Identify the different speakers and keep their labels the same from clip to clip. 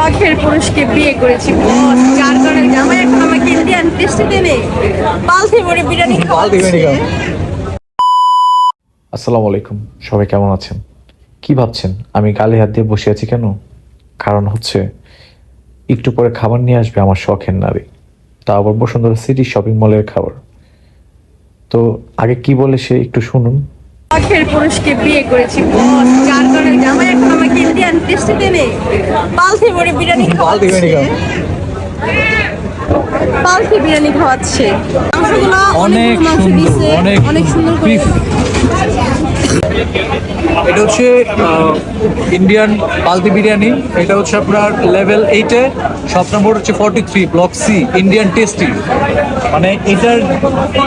Speaker 1: শখের পুরুষকে বিয়ে করেছি। যার কারণে জামাই এখন আমাকে ইন্ডিয়ান টেস্টি দেবে। পালথি ভরে বিরিয়ানি খাওয়াচ্ছে।
Speaker 2: আসসালামু আলাইকুম সবাই কেমন আছেন? কি ভাবছেন? আমি গালে হাত দিয়ে বসে আছি কেন? কারণ হচ্ছে একটু পরে খাবার নিয়ে আসবে আমার শখের নারী। তা আবার বসুন্ধরা সিটি শপিং মলের খাবার। তো আগে কি বলে সে একটু শুনুন।
Speaker 1: শখের পুরুষকে বিয়ে করেছি। যার কারণে জামাই এখন আমাকে ইন্ডিয়ান টেস্টি নেই। পালথি ভরে বিরিয়ানি খাওয়াচ্ছে। পালথি বিরিয়ানি খাওয়াচ্ছে। মাংসগুলো
Speaker 3: অনেক সুন্দর, অনেক
Speaker 1: সুন্দর করে।
Speaker 3: এটা হচ্ছে ইন্ডিয়ান পালতি বিরিয়ানি। এটা হচ্ছে আপনার লেভেল এইটে সব নম্বর হচ্ছে forty three block C Indian tasty মানে এটার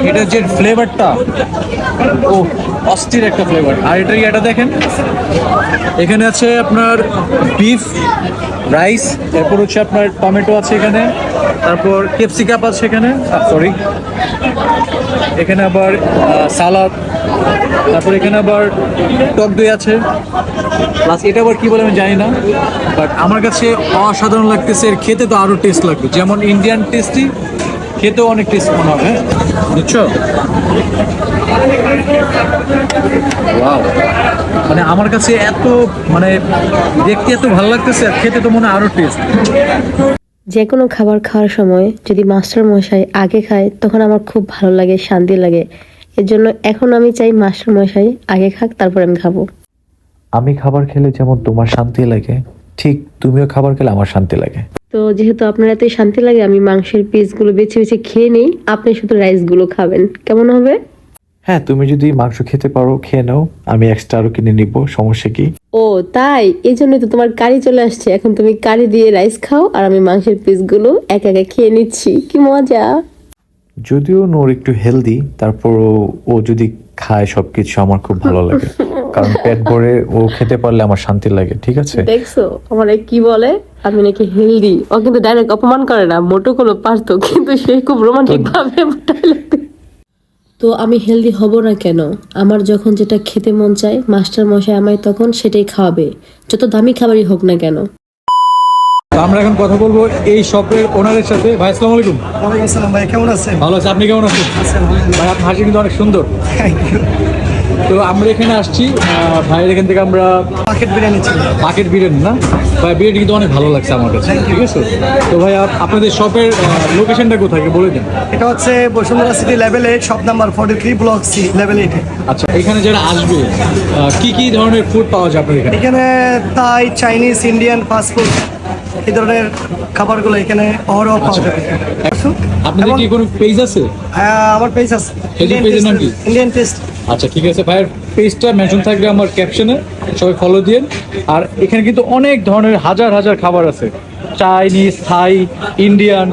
Speaker 3: এটার যে ফ্লেভারটা ও, অস্থির একটা ফ্লেভার আর এটা এটা দেখেন। এখানে আছে আপনার বিফ রাইস, এরপর হচ্ছে আপনার টমেটো আছে এখানে, তারপর ক্যাপসিকাপ আছে এখানে সরি এখানে আবার সালাদ, তারপর এখানে আবার টক দই আছে প্লাস এটা আবার কি বলে আমি জানি না বাট আমার কাছে অসাধারণ লাগতেছে, এর খেতে তো আরও টেস্ট লাগবে, যেমন ইন্ডিয়ান টেস্টি খেতেও অনেক টেস্ট মনে হবে হ্যাঁ? বুঝছ. মানে আমার কাছে এত মানে দেখতে এত ভালো লাগতেছে আর খেতে তো মনে হয় আরও টেস্ট
Speaker 4: যে কোনো খাবার খাওয়ার সময় যদি মাস্টার মশাই আগে খায় তখন আমার খুব ভালো লাগে শান্তি লাগে। এর জন্য এখন আমি চাই মাস্টার মশাই আগে খাক তারপর আমি খাব।
Speaker 2: আমি খাবার খেলে যেমন তোমার শান্তি লাগে ঠিক তুমিও খাবার খেলে আমার শান্তি লাগে।
Speaker 4: তো যেহেতু আপনার এতই শান্তি লাগে আমি মাংসের পিসগুলো বেছে বেছে খেয়ে নেই আপনি শুধু রাইসগুলো খাবেন। কেমন হবে?
Speaker 2: হ্যাঁ তুমি যদি মাংস খেতে পারো খেয়ে নাও। আমি এক্সট্রা আরও কিনে নিব সমস্যা কি?
Speaker 4: ও তাই? এই জন্যই তো তোমার কারি চলে আসছে। এখন তুমি কারি দিয়ে রাইস খাও আর আমি মাংসের পিসগুলো একা একা খেয়ে নিচ্ছি। কি মজা।
Speaker 2: যদিও নোর একটু হেলদি তারপরও ও যদি খায় সবকিছু আমার খুব ভালো লাগে। কারণ পেট ভরে ও খেতে পারলে আমার শান্তি লাগে ঠিক আছে?
Speaker 4: দেখছ? আমার কি বলে? আমি নাকি হেলদি ও কিন্তু ডাইরেক্ট অপমান করে না মোটো কোনো পারতো কিন্তু সে খুব রোমান্টিক ভাবে দেয়। তো আমি হেলদি হব না কেন? আমার যখন যেটা খেতে মন চায় মাস্টার মশাই আমায় তখন সেটাই খাওয়াবে। যত দামি খাবারই হোক না কেন।
Speaker 3: আমরা এখন কথা বলব এই শপের ওনারের সাথে। ভাই আসসালামু আলাইকুম।
Speaker 5: ওয়ালাইকুম আসসালাম ভাই কেমন আছেন?
Speaker 3: ভালো আছে। আপনি কেমন আছেন? ভাই আপনার হাসি কিন্তু অনেক সুন্দর। তো আমরা এখানে আসছি ভাইয়ের এখান থেকে আমরা
Speaker 5: পাকেট বিরিয়ানি
Speaker 3: পাকেট বিরিয়ানি না? ভাই বিরিয়ানি কিন্তু অনেক ভালো লাগছে আমার কাছে ঠিক আছে? তো ভাই আপনাদের শপের লোকেশনটা কোথায় বলে দিন।
Speaker 5: এটা হচ্ছে Bashundhara city level eight shop number forty three block C level eight
Speaker 3: আচ্ছা এখানে যারা আসবে কি কি ধরনের ফুড পাওয়া যায় আপনার এখানে?
Speaker 5: এখানে তাই চাইনিজ ইন্ডিয়ান ফাস্টফুড এই ধরনের খাবারগুলো এখানে অহরহ পাওয়া যাবে।
Speaker 3: আপনাদের কি কোনো পেজ আছে?
Speaker 5: হ্যাঁ, আমার পেজ আছে।
Speaker 3: Page এর নাম কি?
Speaker 5: ইন্ডিয়ান টেস্ট
Speaker 3: আচ্ছা ঠিক আছে ভাইয়ের পেজটা মেনশন থাকবে আমার ক্যাপশনে সবাই ফলো দিয়েন। আর এখানে কিন্তু অনেক ধরনের হাজার হাজার খাবার আছে। চাইনিজ থাই ইন্ডিয়ান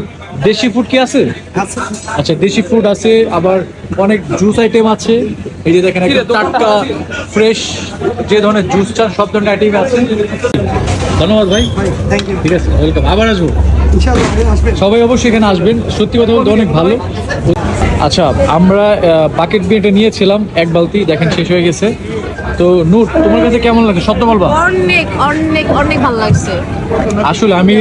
Speaker 3: দেশি ফুড কি আছে?
Speaker 5: আচ্ছা
Speaker 3: দেশি ফুড আছে আবার অনেক জুস আইটেম আছে। এই যে দেখেন টাটকা ফ্রেশ যে ধরনের জুস চান সব ধরনের আইটেম আছে। ধন্যবাদ ভাই। ঠিক আছে ওয়েলকাম আবার আসব? সবাই অবশ্যই এখানে আসবেন। সত্যি কথা বলতে অনেক ভালো। আচ্ছা আমরা বাকেট বিয়েটা নিয়েছিলাম এক বালতি। দেখেন শেষ হয়ে গেছে। তো নূর তোমার কাছে কেমন লাগে? সত্য বলবা?
Speaker 1: অনেক অনেক অনেক ভালো লাগছে।
Speaker 3: আসলে আমি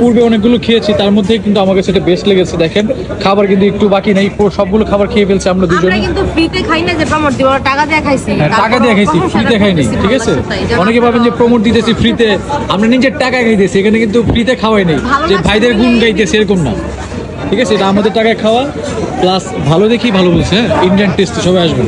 Speaker 3: পূর্বে অনেকগুলো খেয়েছি তার মধ্যে কিন্তু আমার কাছে এটা বেস্ট লেগেছে দেখেন। খাবার কিন্তু একটু বাকি নেই সবগুলো খাবার খেয়ে ফেলছে আমরা দুজন।
Speaker 1: আমরা কিন্তু ফ্রিতে খাই না যে প্রমোট দিব টাকা দিয়ে খাইছি।
Speaker 3: হ্যাঁ, টাকা দিয়ে খাইছি ফ্রিতে খাইনি ঠিক আছে? অনেকে ভাবেন যে প্রমোট দিতেছি ফ্রিতে আমরা নিজের টাকা খাইতেছি এখানে কিন্তু ফ্রিতে খাওয়াই নেই। যে ভাইদের গুণ গাইতেছে এরকম না। ঠিক আছে এটা আমাদের টাকায় খাওয়া প্লাস ভালো দেখি ভালো বলছে হ্যাঁ? ইন্ডিয়ান টেস্ট সবাই আসবেন